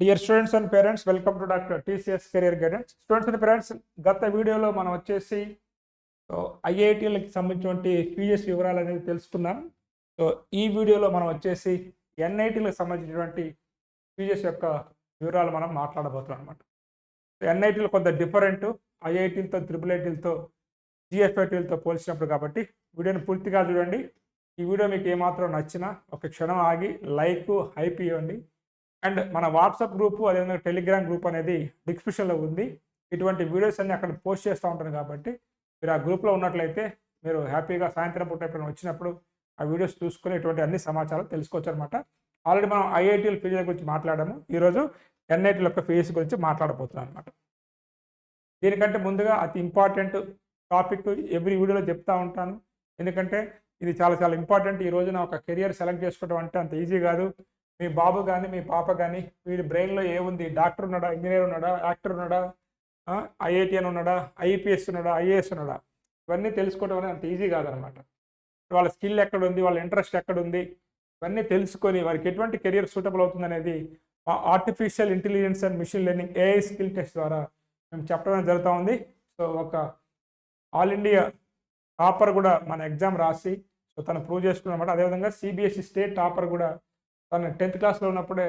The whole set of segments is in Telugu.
Dear students and parents welcome to doctor TCS career guidance students and parents గత వీడియోలో మనం వచ్చేసి ఐఐటీలకు సంబంధించినటువంటి ఫీజెస్ వివరాలు అనేది తెలుసుకున్నాం. సో ఈ వీడియోలో మనం వచ్చేసి ఎన్ఐటీలకు సంబంధించినటువంటి ఫీజెస్ యొక్క వివరాలు మనం మాట్లాడబోతున్నాం అనమాట ఎన్ఐటీలు కొంత డిఫరెంట్ ఐఐటీలతో త్రిపుల్ ఐటీలతో జిఎఫ్ఐటీలతో పోల్చినప్పుడు కాబట్టి వీడియోని పూర్తిగా చూడండి. ఈ వీడియో మీకు ఏమాత్రం నచ్చినా ఒక క్షణం ఆగి లైక్ హైప్ ఇవ్వండి. అండ్ మన వాట్సాప్ గ్రూపు అదేవిధంగా టెలిగ్రామ్ గ్రూప్ అనేది డిస్క్రిప్షన్లో ఉంది. ఇటువంటి వీడియోస్ అన్ని అక్కడ పోస్ట్ చేస్తూ ఉంటాను కాబట్టి మీరు ఆ గ్రూప్లో ఉన్నట్లయితే మీరు హ్యాపీగా సాయంత్రం పూట ఎప్పుడైనా వచ్చినప్పుడు ఆ వీడియోస్ చూసుకుని ఇటువంటి అన్ని సమాచారం తెలుసుకోవచ్చు అనమాట ఆల్రెడీ మనం ఐఐటీల ఫీజుల గురించి మాట్లాడాము. ఈరోజు ఎన్ఐటీల యొక్క ఫీజు గురించి మాట్లాడబోతున్నాం అనమాట దీనికంటే ముందుగా అతి ఇంపార్టెంట్ టాపిక్ ఎవ్రీ వీడియోలో చెప్తా ఉంటాను. ఎందుకంటే ఇది చాలా చాలా ఇంపార్టెంట్. ఈ రోజున ఒక కెరియర్ సెలెక్ట్ చేసుకోవడం అంటే అంత ఈజీ కాదు. మీ బాబు కానీ మీ పాప కానీ వీడి బ్రెయిన్లో ఏముంది? డాక్టర్ ఉన్నాడా? ఇంజనీర్ ఉన్నాడా? యాక్టర్ ఉన్నాడా? ఐఐటిఎన్ ఉన్నాడా? ఐపీఎస్ ఉన్నాడా? ఐఏఎస్ ఉన్నాడా? ఇవన్నీ తెలుసుకోవడం అనేది అంత ఈజీ కాదనమాట. వాళ్ళ స్కిల్ ఎక్కడ ఉంది వాళ్ళ ఇంట్రెస్ట్ ఎక్కడ ఉంది ఇవన్నీ తెలుసుకొని వారికి ఎటువంటి కెరియర్ సూటబుల్ అవుతుంది అనేది artificial intelligence and machine learning AI skill test ద్వారా మేము చెప్పడం జరుగుతూ ఉంది. సో ఒక ఆల్ ఇండియా టాపర్ కూడా మన ఎగ్జామ్ రాసి సో తను ప్రూవ్ చేసుకున్నమాట. అదేవిధంగా సిబిఎస్ఈ స్టేట్ టాపర్ కూడా తను టెన్త్ క్లాస్లో ఉన్నప్పుడే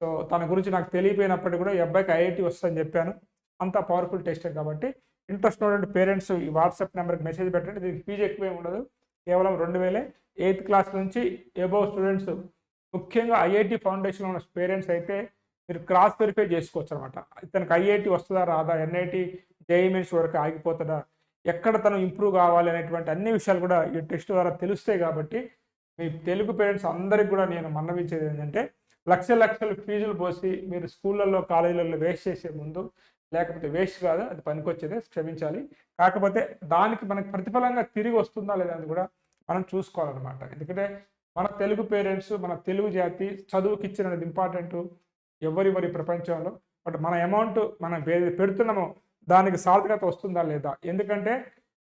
సో తన గురించి నాకు తెలియపోయినప్పటికీ కూడా ఈ అబ్బాయికి ఐఐటి వస్తుందని చెప్పాను. అంత పవర్ఫుల్ టెస్ట్ కాబట్టి ఇంట్రెస్ట్ ఉన్నటువంటి పేరెంట్స్ ఈ వాట్సాప్ నెంబర్కి మెసేజ్ పెట్టండి. దీనికి ఫీజు ఎక్కువ ఉండదు. కేవలం రెండు వేలే. ఎయిత్ క్లాస్ నుంచి ఎబోవ్ స్టూడెంట్స్ ముఖ్యంగా ఐఐటి ఫౌండేషన్లో ఉన్న పేరెంట్స్ అయితే మీరు క్రాస్ వెరిఫై చేసుకోవచ్చు అనమాట ఇతనికి ఐఐటి వస్తుందా రాదా? ఎన్ఐటి జేఈమెన్స్ వరకు ఆగిపోతుందా? ఎక్కడ తను ఇంప్రూవ్ కావాలి అనేటువంటి అన్ని విషయాలు కూడా ఈ టెస్ట్ ద్వారా తెలుస్తాయి కాబట్టి మీ తెలుగు పేరెంట్స్ అందరికి కూడా నేను మన్నవించేది ఏంటంటే లక్ష లక్షలు ఫీజులు పోసి మీరు స్కూళ్ళల్లో కాలేజీలలో వేస్ట్ చేసే ముందు లేకపోతే వేస్ట్ కాదు అది పనికొచ్చేదే క్షమించాలి. కాకపోతే దానికి మనకి ప్రతిఫలంగా తిరిగి వస్తుందా లేదా అని కూడా మనం చూసుకోవాలన్నమాట. ఎందుకంటే మన తెలుగు పేరెంట్స్ మన తెలుగు జాతి చదువుకి ఇచ్చినది ఇంపార్టెంట్ ఎవరివరి ప్రపంచంలో. బట్ మన అమౌంట్ మనం పెడుతున్నామో దానికి సార్థకత వస్తుందా లేదా? ఎందుకంటే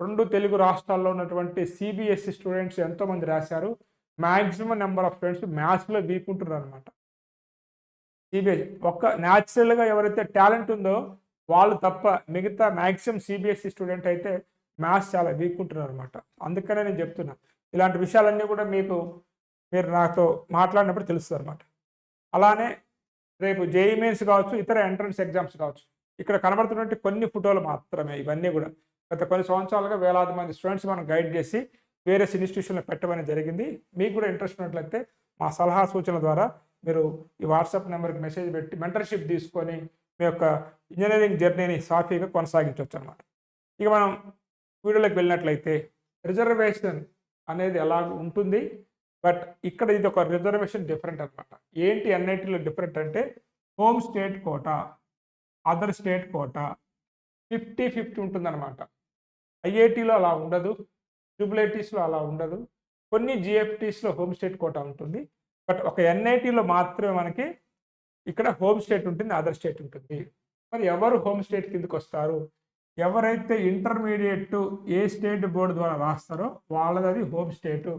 రెండు తెలుగు రాష్ట్రాల్లో ఉన్నటువంటి సిబిఎస్ఈ స్టూడెంట్స్ ఎంతోమంది రాశారు. మ్యాక్సిమం నెంబర్ ఆఫ్ స్టూడెంట్స్ మ్యాథ్స్లో వీక్ ఉంటున్నారు అనమాట సిబిఎస్ఈ ఒక్క న్యాచురల్గా ఎవరైతే టాలెంట్ ఉందో వాళ్ళు తప్ప మిగతా మ్యాక్సిమం సిబిఎస్ఈ స్టూడెంట్ అయితే మ్యాథ్స్ చాలా వీక్ ఉంటున్నారు అనమాట అందుకనే నేను చెప్తున్నా. ఇలాంటి విషయాలన్నీ కూడా మీకు మీరు నాతో మాట్లాడినప్పుడు తెలుస్తుంది అనమాట అలానే రేపు జేఈ మెయిన్స్ కావచ్చు ఇతర ఎంట్రన్స్ ఎగ్జామ్స్ కావచ్చు ఇక్కడ కనబడుతున్నటువంటి కొన్ని ఫోటోలు మాత్రమే. ఇవన్నీ కూడా గత కొన్ని సంవత్సరాలుగా వేలాది మంది స్టూడెంట్స్ మనం గైడ్ చేసి వేరే ఇన్స్టిట్యూషన్లో పెట్టమని జరిగింది. మీకు కూడా ఇంట్రెస్ట్ ఉన్నట్లయితే మా సలహా సూచనల ద్వారా మీరు ఈ వాట్సాప్ నెంబర్కి మెసేజ్ పెట్టి మెంటర్షిప్ తీసుకొని మీ యొక్క ఇంజనీరింగ్ జర్నీని సాఫీగా కొనసాగించవచ్చు అనమాట ఇక మనం వీడియోలోకి వెళ్ళినట్లయితే రిజర్వేషన్ అనేది ఎలా ఉంటుంది. బట్ ఇక్కడ ఇది ఒక రిజర్వేషన్ డిఫరెంట్ అనమాట ఏంటి ఎన్ఐటీలో డిఫరెంట్ అంటే home state quota other state quota fifty fifty ఉంటుందన్నమాట. ఐఐటీలో అలా ఉండదు. ట్రిపుల్ అలా ఉండదు. కొన్ని జిఎఫ్టీస్లో హోమ్ స్టేట్ కోటా ఉంటుంది. బట్ ఒక ఎన్ఐటీలో మాత్రమే మనకి ఇక్కడ హోమ్ స్టేట్ ఉంటుంది అదర్ స్టేట్ ఉంటుంది. మరి ఎవరు హోమ్ స్టేట్ కిందకి వస్తారు? ఎవరైతే ఇంటర్మీడియట్ ఏ స్టేట్ బోర్డు ద్వారా రాస్తారో వాళ్ళది అది హోమ్ స్టేటు.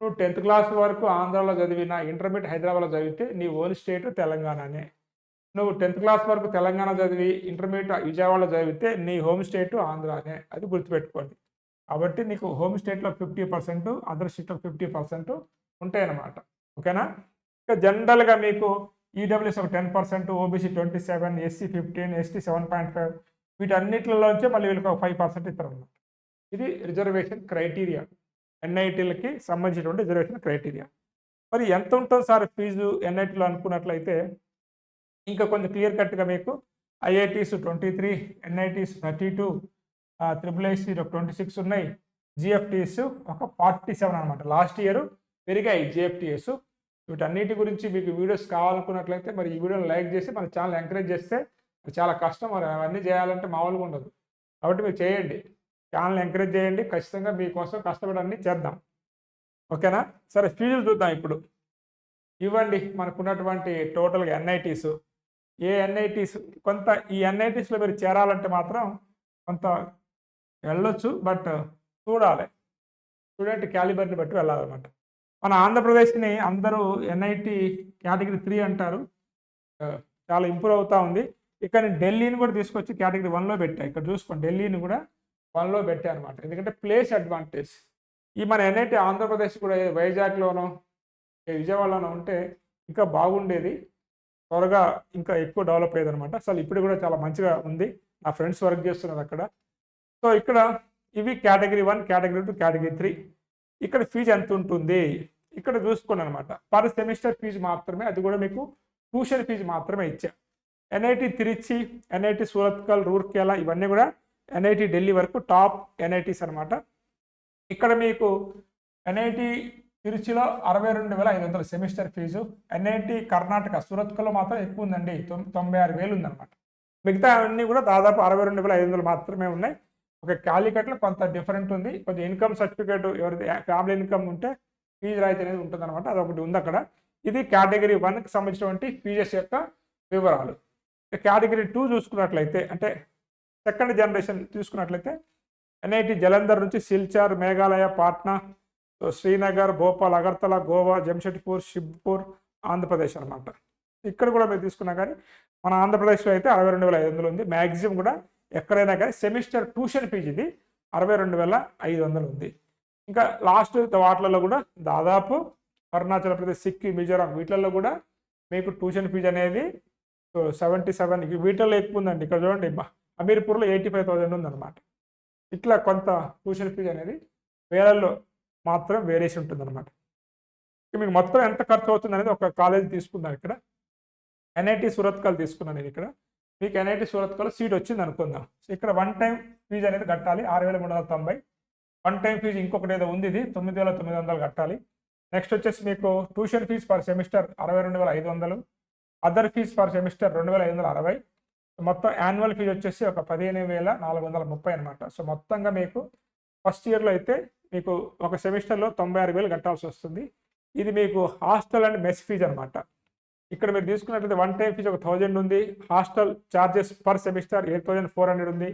నువ్వు టెన్త్ క్లాస్ వరకు ఆంధ్రాలో చదివినా ఇంటర్మీడియట్ హైదరాబాద్లో చదివితే నీ ఓన్ స్టేట్ తెలంగాణనే. నువ్వు టెన్త్ క్లాస్ వరకు తెలంగాణ చదివి ఇంటర్మీడియట్ విజయవాడలో చదివితే నీ హోమ్ స్టేట్ ఆంధ్రానే. అది గుర్తుపెట్టుకోండి. కాబట్టి నీకు హోమ్ స్టేట్లో ఫిఫ్టీ పర్సెంట్ అదర్ స్టేట్లో ఫిఫ్టీ పర్సెంట్ ఉంటాయన్నమాట. ఓకేనా? ఇక జనరల్గా మీకు ఈడబ్ల్యూఎస్ ఒక ten percent OBC twenty seven SC fifteen ST seven point five వీటన్నిటిలోంచే మళ్ళీ వీళ్ళకి ఒక ఫైవ్ పర్సెంట్ ఇస్తారు ఇది రిజర్వేషన్ క్రైటీరియా ఎన్ఐటీలకి సంబంధించినటువంటి రిజర్వేషన్ క్రైటీరియా మరి ఎంత ఉంటుంది సార్ ఫీజు ఎన్ఐటీలో అనుకున్నట్లయితే? ఇంకా కొంచెం క్లియర్ కట్గా మీకు IITs twenty three NITs thirty two triple IT twenty six ఉన్నాయి. జిఎఫ్టీఎస్ ఒక ఫార్టీ సెవెన్ అనమాట. లాస్ట్ ఇయర్ పెరిగాయి జిఎఫ్టీఎస్ వీటన్నిటి గురించి మీకు వీడియోస్ కావాలనుకున్నట్లయితే మరి ఈ వీడియోని లైక్ చేసి మన ఛానల్ ఎంకరేజ్ చేస్తే చాలా కష్టం. మరి అవన్నీ చేయాలంటే మామూలుగా ఉండదు. కాబట్టి మీరు చేయండి. ఛానల్ ఎంకరేజ్ చేయండి. ఖచ్చితంగా మీకోసం కష్టపడన్నీ చేద్దాం. ఓకేనా? సరే ఫీజులు చూద్దాం ఇప్పుడు. ఇవ్వండి మనకున్నటువంటి టోటల్గా ఎన్ఐటీస్ ఏ ఎన్ఐటీస్ కొంత ఈ ఎన్ఐటీస్లో మీరు చేరాలంటే మాత్రం కొంత వెళ్ళొచ్చు బట్ చూడాలి. స్టూడెంట్ క్యాలిబర్ని బట్టి వెళ్ళాలన్నమాట. మన ఆంధ్రప్రదేశ్ని అందరూ ఎన్ఐటి కేటగిరీ త్రీ అంటారు. చాలా ఇంప్రూవ్ అవుతూ ఉంది. ఇక్కడ నేను ఢిల్లీని కూడా తీసుకొచ్చి కేటగిరీ వన్లో పెట్టా. ఇక్కడ చూసుకోండి ఢిల్లీని కూడా వన్లో పెట్టా అనమాట ఎందుకంటే ప్లేస్ అడ్వాంటేజ్. ఈ మన ఎన్ఐటి ఆంధ్రప్రదేశ్ కూడా వైజాగ్లోనో విజయవాడలోనో ఉంటే ఇంకా బాగుండేది. త్వరగా ఇంకా ఎక్కువ డెవలప్ అయ్యేది అనమాట అసలు ఇప్పుడు కూడా చాలా మంచిగా ఉంది. నా ఫ్రెండ్స్ వర్క్ చేస్తున్నారు అక్కడ. సో ఇక్కడ ఇవి category one category two category three. ఇక్కడ ఫీజు ఎంత ఉంటుంది? ఇక్కడ చూసుకోండి అనమాట పర్ సెమిస్టర్ ఫీజు మాత్రమే అది కూడా మీకు ట్యూషన్ ఫీజు మాత్రమే ఇచ్చా. ఎన్ఐటి తిరుచి ఎన్ఐటి సూరత్కల్ రూర్కేలా ఇవన్నీ కూడా ఎన్ఐటి ఢిల్లీ వరకు టాప్ ఎన్ఐటీస్ అనమాట ఇక్కడ మీకు ఎన్ఐటి తిరుచిలో అరవై రెండు వేల ఐదు వందల సెమిస్టర్ ఫీజు. ఎన్ఐటి కర్ణాటక సూరత్కల్లో మాత్రం ఎక్కువ ఉందండి. తొం తొంభై ఆరు వేలు ఉందన్నమాట. మిగతా అన్నీ కూడా దాదాపు అరవై రెండు వేల ఐదు వందలు మాత్రమే ఉన్నాయి. ఒక క్యాలికట్లో కొంత డిఫరెంట్ ఉంది. కొంచెం ఇన్కమ్ సర్టిఫికేట్ ఎవరిది ఫ్యామిలీ ఇన్కమ్ ఉంటే ఫీజు రాయితీ అనేది ఉంటుంది అనమాట అదొకటి ఉంది అక్కడ. ఇది కేటగిరీ వన్కి సంబంధించినటువంటి ఫీజెస్ యొక్క వివరాలు. కేటగిరీ టూ చూసుకున్నట్లయితే అంటే సెకండ్ జనరేషన్ చూసుకున్నట్లయితే ఎన్ఐటి జలంధర్ నుంచి సిల్చార్ మేఘాలయ పాట్నా శ్రీనగర్ భోపాల్ అగర్తల గోవా జంషెడ్పూర్ షిబ్పూర్ ఆంధ్రప్రదేశ్ అనమాట ఇక్కడ కూడా మీరు తీసుకున్నా కానీ మన ఆంధ్రప్రదేశ్లో అయితే అరవై రెండు వేల ఐదు వందలు ఉంది. మ్యాక్సిమం కూడా ఎక్కడైనా కానీ సెమిస్టర్ ట్యూషన్ ఫీజు ఇది అరవై రెండు వేల ఐదు వందలు ఉంది. ఇంకా లాస్ట్ వాటిలలో కూడా దాదాపు అరుణాచల్ ప్రదేశ్ సిక్కిం మిజోరాం వీటిల్లో కూడా మీకు ట్యూషన్ ఫీజు అనేది సెవెంటీ సెవెన్ వీటిల్లో ఎక్కువ ఉందండి. ఇక్కడ చూడండి అమీర్పూర్లో ఎయిటీ ఫైవ్ థౌసండ్ ఉందన్నమాట. ఇట్లా కొంత ట్యూషన్ ఫీజు అనేది వేలల్లో మాత్రం వేరేసి ఉంటుందన్నమాట. మీకు మొత్తం ఎంత ఖర్చు అవుతుంది అనేది ఒక కాలేజ్ తీసుకుందాం ఇక్కడ. ఎన్ఐటి సూరత్కల్ తీసుకున్నాను నేను ఇక్కడ. మీకు ఎన్ఐటి సూరత్కల్ సీట్ వచ్చింది అనుకుందాం. సో ఇక్కడ వన్ టైం ఫీజు అనేది కట్టాలి. ఆరు వేల మూడు వందల తొంభై. వన్ టైం ఫీజు ఇంకొకటి ఏదో ఉంది ఇది తొమ్మిది వేల తొమ్మిది వందలు కట్టాలి. నెక్స్ట్ వచ్చేసి మీకు ట్యూషన్ ఫీజు పర్ సెమిస్టర్ అరవై రెండు వేల ఐదు వందలు. అదర్ ఫీజ్ పర్ సెమిస్టర్ రెండు వేల ఐదు వందల అరవై. మొత్తం యాన్యువల్ ఫీజు వచ్చేసి ఒక పదిహేను వేల నాలుగు వందల ముప్పై అనమాట సో మొత్తంగా మీకు ఫస్ట్ ఇయర్లో అయితే మీకు ఒక సెమిస్టర్లో తొంభై ఆరు వేలు కట్టాల్సి వస్తుంది. ఇది మీకు హాస్టల్ అండ్ మెస్ ఫీజు అనమాట ఇక్కడ మీరు తీసుకున్నట్లయితే వన్ టైం ఫీజు ఒక థౌజండ్ ఉంది. Hostel charges per semester eight thousand four hundred ఉంది.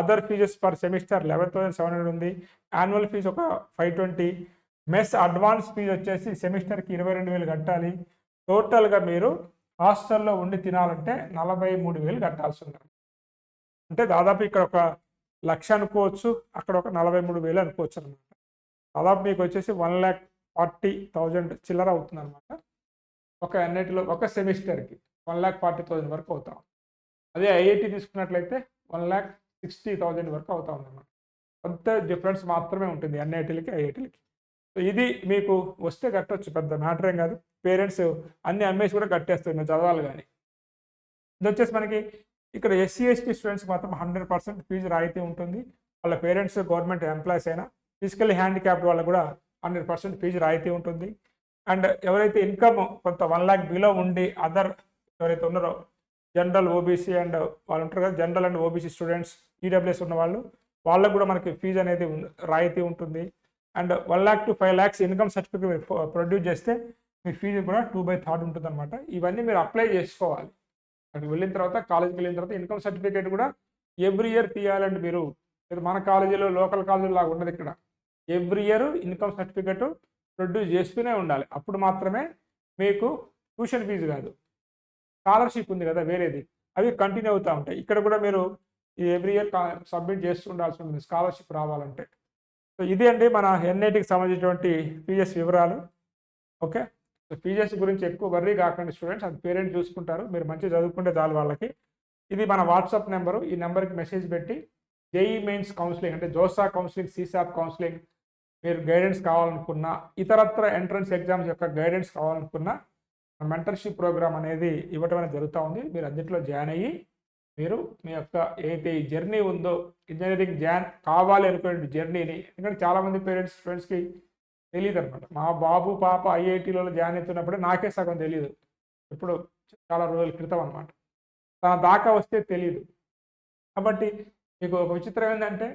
Other fees per semester eleven thousand seven hundred ఉంది. యాన్యువల్ ఫీజు ఒక five twenty mess advance fee వచ్చేసి సెమిస్టర్కి ఇరవై రెండు వేలు కట్టాలి. టోటల్గా మీరు హాస్టల్లో ఉండి తినాలంటే నలభై మూడు వేలు కట్టాల్సి ఉంటుంది అంటే దాదాపు ఇక్కడ ఒక లక్ష అనుకోవచ్చు. అక్కడ ఒక నలభై మూడు వేలు అనుకోవచ్చు అనమాట దాదాపు మీకు వచ్చేసి వన్ ల్యాక్ ఫార్టీ థౌజండ్ చిల్లర అవుతుంది అనమాట ఒక ఎన్ఐటిలో ఒక సెమిస్టర్కి వన్ ల్యాక్ ఫార్టీ థౌజండ్ వరకు అవుతాం. అదే ఐఐటి తీసుకున్నట్లయితే వన్ ల్యాక్ సిక్స్టీ థౌజండ్ వరకు అవుతా ఉందన్నమాట. కొంత డిఫరెన్స్ మాత్రమే ఉంటుంది ఎన్ఐటీలకి ఐఐటీలకి. సో ఇది మీకు వస్తే కట్టవచ్చు పెద్ద మ్యాటర్ ఏం కాదు. పేరెంట్స్ అన్ని అమ్మేసి కూడా కట్టేస్తారు చదవాలి కానీ. ఇది వచ్చేసి మనకి ఇక్కడ ఎస్సీ ఎస్టీ స్టూడెంట్స్కి మాత్రం హండ్రెడ్ పర్సెంట్ ఫీజు రాయితీ ఉంటుంది. వాళ్ళ పేరెంట్స్ గవర్నమెంట్ ఎంప్లాయీస్ అయినా ఫిజికల్లీ హ్యాండిక్యాప్డ్ వాళ్ళకు కూడా హండ్రెడ్ పర్సెంట్ ఫీజు రాయితీ ఉంటుంది. అండ్ ఎవరైతే ఇన్కమ్ కొంత వన్ ల్యాక్ బిలో ఉండి అదర్ ఎవరైతే ఉన్నారో జనరల్ ఓబీసీ అండ్ వాళ్ళు ఉంటారు కదా general and OBC students EWS ఉన్న వాళ్ళు వాళ్ళకు కూడా మనకి ఫీజు అనేది రాయితీ ఉంటుంది. And one lakh to five lakhs income certificate మీరు ప్రొడ్యూస్ చేస్తే మీ ఫీజు కూడా టూ బై థర్డ్ ఉంటుంది అనమాట ఇవన్నీ మీరు అప్లై చేసుకోవాలి. అక్కడికి వెళ్ళిన తర్వాత కాలేజ్కి వెళ్ళిన తర్వాత ఇన్కమ్ సర్టిఫికేట్ కూడా ఎవ్రీ ఇయర్ తీయాలండి మీరు. ఇది మన కాలేజీలో లోకల్ కాలేజీలో లాగా ఉండదు ఇక్కడ. Every year income certificate produce చేస్తూనే ఉండాలి. అప్పుడు మాత్రమే మీకు ట్యూషన్ ఫీజు కాదు. స్కాలర్షిప్ ఉంది కదా వేరేది. అవి కంటిన్యూ అవుతూ ఉంటాయి. ఇక్కడ కూడా మీరు ఎవ్రీ ఇయర్ సబ్మిట్ చేస్తూ ఉండాల్సి ఉంటుంది. స్కాలర్షిప్ రావాలంటే. సో ఇదే అండి మన ఎన్ఐటికి సంబంధించినటువంటి ఫీజెస్ వివరాలు. ఓకే? సో ఫీజెస్ గురించి ఎక్కువ వర్రీ కాకండి స్టూడెంట్స్. అది పేరెంట్ చూసుకుంటారు. మీరు మంచిగా చదువుకుంటే చాలు వాళ్ళకి. ఇది మన వాట్సాప్ నెంబరు. ఈ నెంబర్కి మెసేజ్ పెట్టి జేఈ మెయిన్స్ కౌన్సిలింగ్ అంటే జోసా కౌన్సిలింగ్ సీసాప్ కౌన్సిలింగ్ మీరు గైడెన్స్ కావాలనుకున్నా ఇతరత్ర ఎంట్రన్స్ ఎగ్జామ్స్ యొక్క గైడెన్స్ కావాలనుకున్నా మెంటర్షిప్ ప్రోగ్రామ్ అనేది ఇవ్వటం అనేది జరుగుతూ ఉంది. మీరు అన్నింటిలో జాయిన్ అయ్యి మీరు మీ యొక్క ఏదైతే ఈ జర్నీ ఉందో ఇంజనీరింగ్ జాయిన్ కావాలి అనుకునే జర్నీని ఎందుకంటే చాలామంది పేరెంట్స్ స్టూడెంట్స్కి తెలియదు అనమాట మా బాబు పాప ఐఐటీలో జాయిన్ అవుతున్నప్పుడే నాకే సగం తెలియదు ఇప్పుడు చాలా రోజుల క్రితం అనమాట తన దాకా వస్తే తెలియదు కాబట్టి మీకు ఒక విచిత్రం ఏంటంటే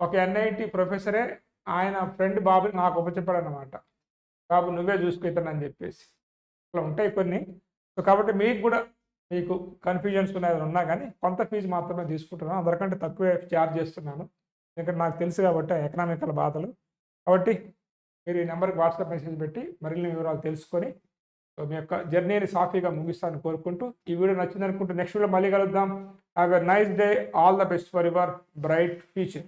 ఒక ఎన్ఐటి ప్రొఫెసరే ఆయన ఫ్రెండ్ బాబుని నాకు ఉపచెప్పాడు అనమాట బాబు నువ్వే చూసుకుంటానని చెప్పేసి. అట్లా ఉంటాయి కొన్ని. సో కాబట్టి మీకు కూడా మీకు కన్ఫ్యూజన్స్ ఉన్నాయి ఉన్నా కానీ కొంత ఫీజు మాత్రమే తీసుకుంటున్నాను. అందరికంటే తక్కువే ఛార్జ్ చేస్తున్నాను. ఎందుకంటే నాకు తెలుసు కాబట్టి ఎకనామికల్ బాధలు. కాబట్టి మీరు ఈ నెంబర్కి వాట్సాప్ మెసేజ్ పెట్టి మరిన్ని వివరాలు తెలుసుకొని సో మీ యొక్క జర్నీని సాఫీగా ముగిస్తాను కోరుకుంటూ. ఈ వీడియో నచ్చింది అనుకుంటూ నెక్స్ట్ వీడియో మళ్ళీ కలుద్దాం. Have a nice day all the best for your bright future